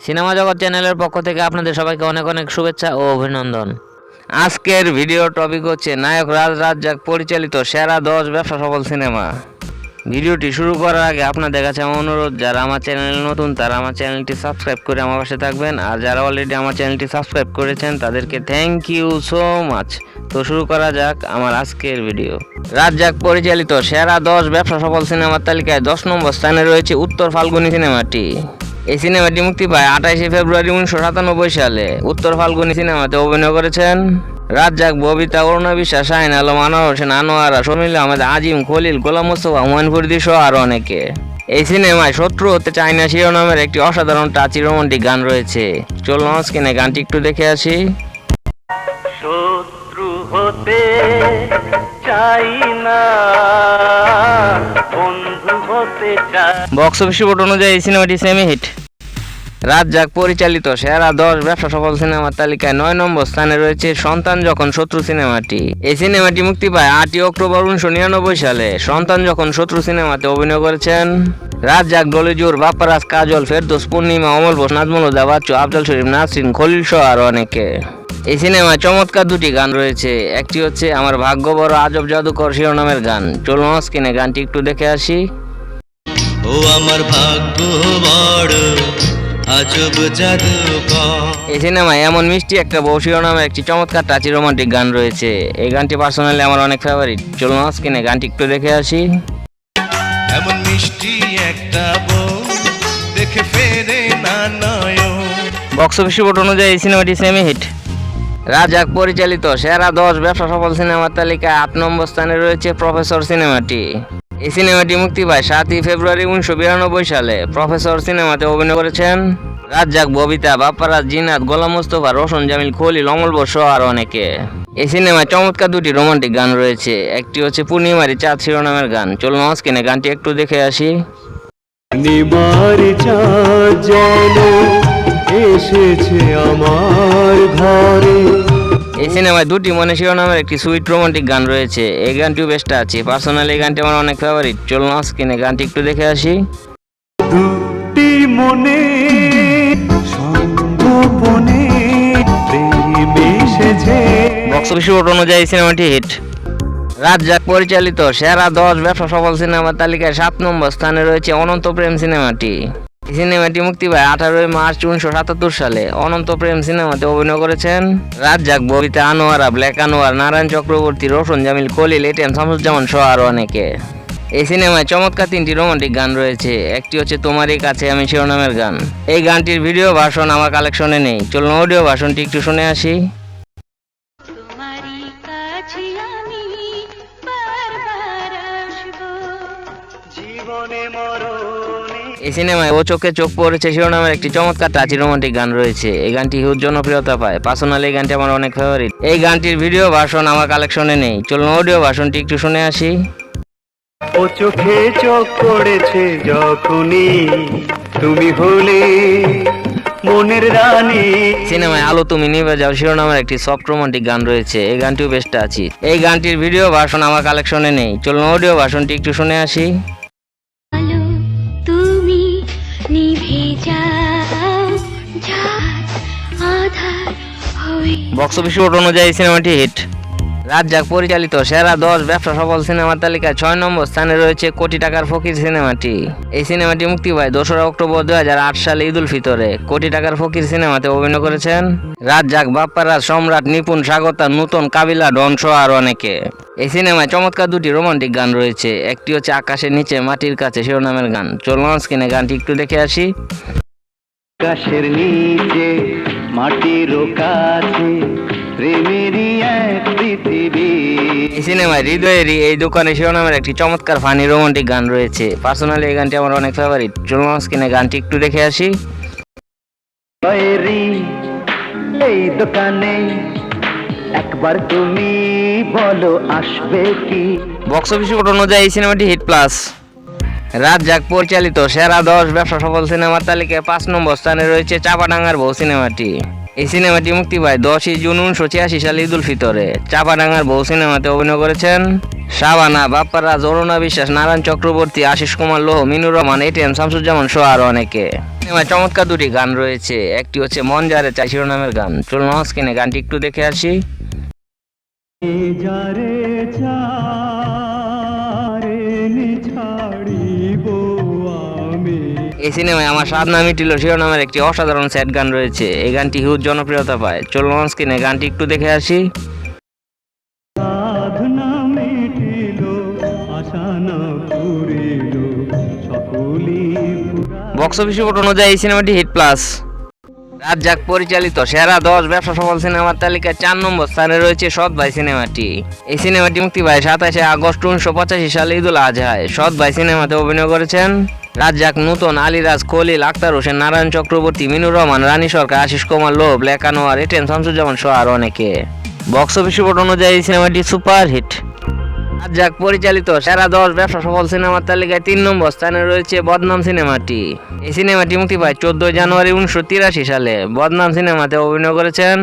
Cinema জগৎ চ্যানেলের পক্ষ থেকে আপনাদের সবাইকে অনেক অনেক শুভেচ্ছা ও অভিনন্দন। আজকের ভিডিও টপিক হচ্ছে নায়ক রাজ রাজ্জাক পরিচালিত সেরা দশ ব্যবসা সফল সিনেমা। ভিডিওটি শুরু করার আগে আপনাদের কাছে আমার অনুরোধ, যারা আমার চ্যানেলে নতুন, তারা আমার চ্যানেলটি সাবস্ক্রাইব করে আমার পাশে থাকবেন। আর যারা অলরেডি আমার চ্যানেলটি সাবস্ক্রাইব করেছেন, তাদেরকে থ্যাংক ইউ সো মাচ তো শুরু করা যাক আমার আজকের ভিডিও। রাজ্জাক পরিচালিত সেরা দশ ব্যবসা সফল সিনেমার তালিকায় দশ নম্বর স্থানে রয়েছে উত্তর ফাল্গুনী সিনেমাটি। এই সিনেমাটি মুক্তি পায় আঠাশে ফেব্রুয়ারি উনিশশো সাতানব্বই সালে। উত্তর ফাল্গুনী সিনেমাতে অভিনয় করেছেন রাজ্জাক, ববিতা, অরুণা বিশ্বাস, শাহিন আলম, আনোয়ার হোসেন, আনোয়ারা, শমিল আহমেদ, আজিম, খলিল, গোলাম মুস্তফা, হুমায়ুন ফরিদি সহ আরও অনেকে। এই সিনেমায় শত্রু হতে চায়না শিরোনামের একটি অসাধারণ টাচি রোমান্টিক গান রয়েছে। চলুন স্ক্রিনে গানটি একটু দেখে আসি। শত্রু হতে চাই না বক্স অফিস রিপোর্ট অনুযায়ী এই সিনেমাটি সেমি হিট রাজ্জাক পরিচালিত, সেরা দশ ব্যবসা সফল সিনেমার তালিকায় নয় নম্বর স্থানে রয়েছে সন্তান যখন শত্রু সিনেমাটি এই সিনেমাটি মুক্তি পায় আটই অক্টোবর উনিশশো নিরানব্বই সালে। সন্তান যখন শত্রু সিনেমাতে অভিনয় করেছেন। রাজ্জাক ডলিজুর, বাপ্পারাজ, কাজল, ফেরদোস, পূর্ণিমা, অমল বোস নাজমুল বাচ্চু, আফজল শরীফ, নাসরিন, খলিল সহ আরও অনেকে। এই সিনেমায় চমৎকার দুটি গান রয়েছে। একটি হচ্ছে আমার ভাগ্য বড় আজব জাদুকর শিরোনামের গান। চলুন স্ক্রিনে গানটি একটু দেখে আসি। ও আমার ভাগ্য বড় আজব জাদুকর এই সিনেমায় এমন মিষ্টি একটা বউ শিরোনামে একটি চমৎকার টাচি রোমান্টিক গান রয়েছে। এই গানটি পার্সোনালি আমার অনেক ফেভারিট চলুন স্ক্রিনে গানটি একটু দেখে আসি। এমন মিষ্টি একটা বউ দেখে ফেরে না নয়ন। বক্স অফিস রিপোর্ট অনুযায়ী এই সিনেমাটি সেমি হিট রাজাক পরিচালিত সেরা দশ ব্যবসা সফল সিনেমার তালিকায় আট নম্বর স্থানে রয়েছে প্রফেসর সিনেমাটি এই সিনেমাটি মুক্তি পায় সাতই ফেব্রুয়ারি উনিশশো বিরানব্বই সালে। প্রফেসর সিনেমাতে অভিনয় করেছেন রাজ্জাক, ববিতা, বাপ্পারাজ জিনাত গোলাম মুস্তফা, রোশন, জামিল, খলিল, অমল বোস আরও অনেকে। এই সিনেমায় চমৎকার দুটি রোমান্টিক গান রয়েছে। একটি হচ্ছে পূর্ণিমারি চাঁদ শিরোনামের গান। চলুন স্ক্রিনে গানটি একটু দেখে আসি। এসেছে আমার ঘরে। এই সিনেমায় দুটি মনে শিরোনামের একটি সুইট রোমান্টিক গান রয়েছে। এই গানটিও বেস্ট আছে। পার্সোনালি এই গানটি আমার অনেক ফেভারিট চলুন স্ক্রিনে গানটি একটু দেখে আসি। দুটি মনে সঙ্গোপনে বক্স অফিস রিপোর্ট অনুযায়ী সিনেমাটি হিট রাজ্জাক পরিচালিত সেরা দশ ব্যবসা সফল সিনেমার তালিকায় সাত নম্বর স্থানে রয়েছে অনন্ত প্রেম সিনেমাটি। সিনেমাটি মুক্তি পায় আঠারোই মার্চ উনিশশো সাতাত্তর সালে। অনন্ত প্রেম সিনেমাতে অভিনয় করেছেন রাজ্জাক ববিতা আনোয়ারা ব্ল্যাক আনোয়ার নারায়ণ চক্রবর্তী রোশন জামিল কলিল এটিএম শামসুজ্জামান সহ আরও অনেকে। এই সিনেমায় চমৎকার তিনটি রোমান্টিক গান রয়েছে। একটি হচ্ছে তোমারই কাছে আমি শিরোনামের গান। এই গানটির ভিডিও ভার্সন আমার কালেকশনে নেই। চলুন অডিও ভার্সনটি একটু শুনে আসি। তোমারই কাছে আমি বারবার আসব। জীবনে মরণে এই সিনেমায় ও চোখে চোখ পড়েছে শিরোনামের একটি চমৎকার টাচি রোমান্টিক গান রয়েছে। এই গানটি হিউজ জনপ্রিয়তা পায়। পার্সোনালি এই গানটি আমার অনেক ফেভারিট এই গানটির ভিডিও ভার্সন আমার কালেকশনে নেই। চলুন অডিও ভার্সনটি একটু শুনে আসি। ও চোখে চোখ পড়েছে যখনই তুমি হলে মনের রানী। সিনেমায় আলো তুমি নিভে যাও শিরোনামের একটি সফট রোমান্টিক গান রয়েছে। এই গানটিও বেস্ট আছে এই গানটির ভিডিও ভার্সন আমার কালেকশনে নেই। চলুন অডিও ভার্সনটি একটু শুনে আসি। বক্স অফিস অনুযায়ী সিনেমাটি হিট রাজ্জাক পরিচালিত, সেরা দশ ব্যবসা সফল সিনেমার তালিকায় ছয় নম্বর স্থানে রয়েছে কোটি টাকার ফকির সিনেমাটি। এই সিনেমাটি মুক্তি পায় দোসরা অক্টোবর দুই হাজার আট সালে ঈদুল ফিতরে। কোটি টাকার ফকির সিনেমাতে অভিনয় করেছেন? রাজ্জাক বাপ্পারাজ সম্রাট নিপুণ স্বাগতা নূতন কাবিলা ডন সহ আরও অনেকে। এই সিনেমায় চমৎকার দুটি রোমান্টিক গান রয়েছে। একটি হচ্ছে আকাশের নিচে মাটির কাছে শিরোনামের গান। চলুন স্ক্রিনে গানটি একটু দেখে আসি। আকাশের নিচে মাটির কাছে প্রেমেরই এক পৃথিবী। এই সিনেমায় হৃদয়েরই এই দোকানে শিরোনামের একটি চমৎকার ফানি রোমান্টিক গান রয়েছে। পার্সোনালি এই গানটি আমার অনেক ফেভারিট চলুন স্ক্রিনে গানটি একটু দেখে আসি। এই দোকানে একবার তুমি বলো আসবে কি? বক্স অফিস অনুযায়ী এই সিনেমাটি হিট প্লাস রাজ্জাক পরিচালিত সেরা দশ ব্যবসা সফল সিনেমার তালিকায় পাঁচ নম্বর স্থানে রয়েছে চাপাডাঙ্গার বউ সিনেমাটি। এই সিনেমাটি মুক্তি পায় দশই জুন উনিশশো ছিয়াশি সালে ঈদ উল ফিতরে। চাপাডাঙ্গার বউ সিনেমাতে অভিনয় করেছেন শাবানা বাপ্পারাজ অরুণা বিশ্বাস, নারায়ণ চক্রবর্তী, আশিস কুমার লোহ, মিনুর রহমান এটিএম শামসুজ্জামান, সহ আরও অনেকে। সিনেমায় চমৎকার দুটি গান রয়েছে। একটি হচ্ছে মন যারে চাই শিরোনামের গান। চলুন স্ক্রিনে গানটি একটু দেখে আসি। যারে ছাড়ে এই সিনেমায় আমার সাধনা মিটিল শিরোনামের একটি অসাধারণ স্যাড গান রয়েছে। এই গানটি হিউজ জনপ্রিয়তা পায়। চলুন স্ক্রিনে গানটি একটু দেখে আসি। না বক্স অফিস রিপোর্ট অনুযায়ী এই সিনেমাটি হিট প্লাস রাজ্জাক পরিচালিত সেরা দশ ব্যবসা সফল সিনেমার তালিকায় চার নম্বর স্থানে রয়েছে সৎ ভাই সিনেমাটি এই সিনেমাটি মুক্তি পায় সাতাশে আগস্ট উনিশশো পঁচাশি সালে ঈদুল আজহায়। সৎ ভাই সিনেমাতে অভিনয় করেছেন। রাজ্জাক নূতন, আলিরাজ, খলিল, আক্তার হোসেন, নারায়ণ চক্রবর্তী, মিনুর রহমান, রানী সরকার, আশিস কুমার লোভ লেখানোয়ার এটেন শামসুজ্জামান সহ আর অনেকে। বক্স অফিস রিপোর্ট অনুযায়ী সিনেমাটি সুপার হিট রাজ্জাক পরিচালিত সেরা দশ ব্যবসা সফল সিনেমার তালিকায় তিন নম্বর স্থানে রয়েছে বদনাম সিনেমাটি। এই সিনেমাটি মুক্তি পায় চোদ্দই জানুয়ারি উনিশশো তিরাশি সালে। বদনাম সিনেমাতে অভিনয় করেছেন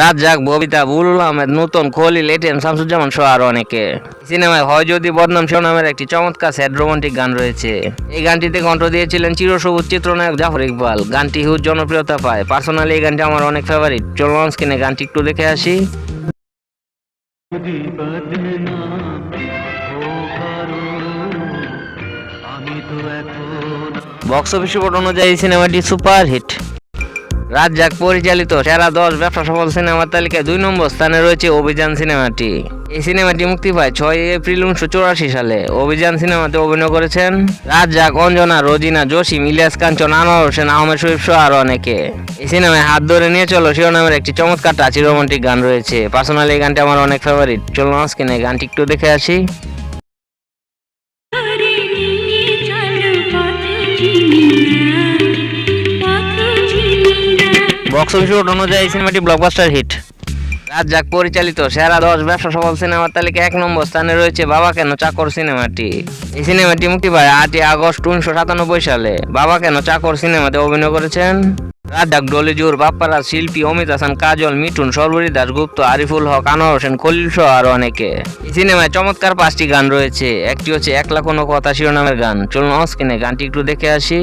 রাজ্জাক ববিতা, বুলুল আহমেদ, নূতন খলিল এটিএম শামসুজ্জামান সহ আরও অনেকে। সিনেমায় হয় যদি বদনাম শিরোনামের একটি চমৎকার স্যাড রোমান্টিক গান রয়েছে। এই গানটিতে কণ্ঠ দিয়েছিলেন চিরসবুজ চিত্রনায়ক জাফর ইকবাল। গানটি হুজ জনপ্রিয়তা পায়। পার্সোনালি এই গানটি আমার অনেক ফেভারিট চলুন স্ক্রিনে গানটি একটু দেখে আসি। যদি বদনা আমি তো এখন বক্স অফিস রিপোর্ট অনুযায়ী সিনেমাটি সুপারহিট রাজ্জাক পরিচালিত সেরা দশ ব্যবসা সফল সিনেমার তালিকায় দুই নম্বর স্থানে রয়েছে অভিযান সিনেমাটি। এই সিনেমাটি মুক্তি পায় ছয় এপ্রিল উনিশশো চৌরাশি সালে। অভিযান সিনেমাতে অভিনয় করেছেন রাজ্জাক অঞ্জনা রোজিনা জসিম ইলিয়াস কাঞ্চন আনোয়ার হোসেন আহমেদ শরীফ সহ আরও অনেকে। এই সিনেমায় হাত ধরে নিয়ে চলো শিরোনামের একটি চমৎকার টাচি রোমান্টিক গান রয়েছে। পার্সোনালি এই গানটি আমার অনেক ফেভারিট চলুন স্ক্রিনে গানটি একটু দেখে আসি। বক্স অফিস অনুযায়ী সিনেমাটি ব্লকবাস্টার হিট রাজ্জাক পরিচালিত সেরা দশ ব্যবসা সফল সিনেমার তালিকায় এক নম্বর স্থানে রয়েছে বাবা কেন চাকর সিনেমাটি। এই সিনেমাটি মুক্তি পায় আটই আগস্ট উনিশশো সাতানব্বই সালে। বাবা কেন চাকর সিনেমাতে অভিনয় করেছেন? রাজ্জাক ডলিজুর বাপ্পারাজ, শিল্পী অমিত হাসান, কাজল, মিঠুন, সর্বরী দাসগুপ্ত আরিফুল হক, আনোয়ার হোসেন, খলিল সহ আরও অনেকে। এই সিনেমায় চমৎকার পাঁচটি গান রয়েছে। একটি হচ্ছে একলা কোনো কথা শিরোনামের গান। চলুন অস্কিনে গানটি একটু দেখে আসি।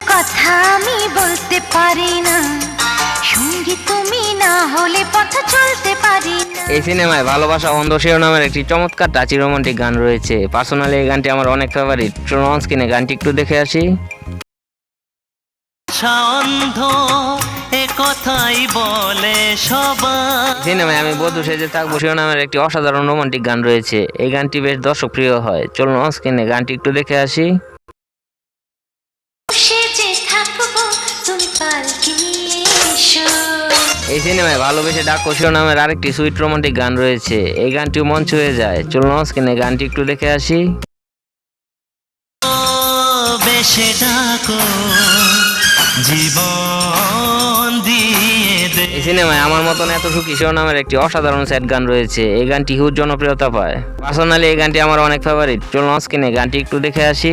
কথা আমি বলতে পারি না। সঙ্গী তুমি না হলে পথ চলতে পারি এই সিনেমায় ভালোবাসা অন্ধ শিরোনামের একটি চমৎকার টাচি রোমান্টিক গান রয়েছে। পার্সোনালি এই গানটি আমার অনেক ফেভারিট চলুন কিনে গানটি একটু দেখে আসি। অন্ধ এ কথাই বলে সবাই সিনেমায় আমি বধূ সেজে থাকব শিরোনামের একটি অসাধারণ রোমান্টিক গান রয়েছে। এই গানটি বেশ দর্শক প্রিয় হয়। চলুন স্ক্রিনে গানটি একটু দেখে আসি। এই সিনেমায় ভালোবেসে ডাক ডাকো নামের আরেকটি সুইট রোমান্টিক গান রয়েছে। এই গানটিও মন ছুঁয়ে যায়। চলুন স্ক্রিনে গানটি একটু দেখে আসি। বেশে ডাকো জীবন দিয়ে এই সিনেমায় আমার মতন এত সুখী শিরোনামের একটি অসাধারণ স্যাড গান রয়েছে। এই গানটি হিউজ জনপ্রিয়তা পায়। পার্সোনালি এই গানটি আমার অনেক ফেভারিট চলুন স্ক্রিনে গানটি একটু দেখে আসি।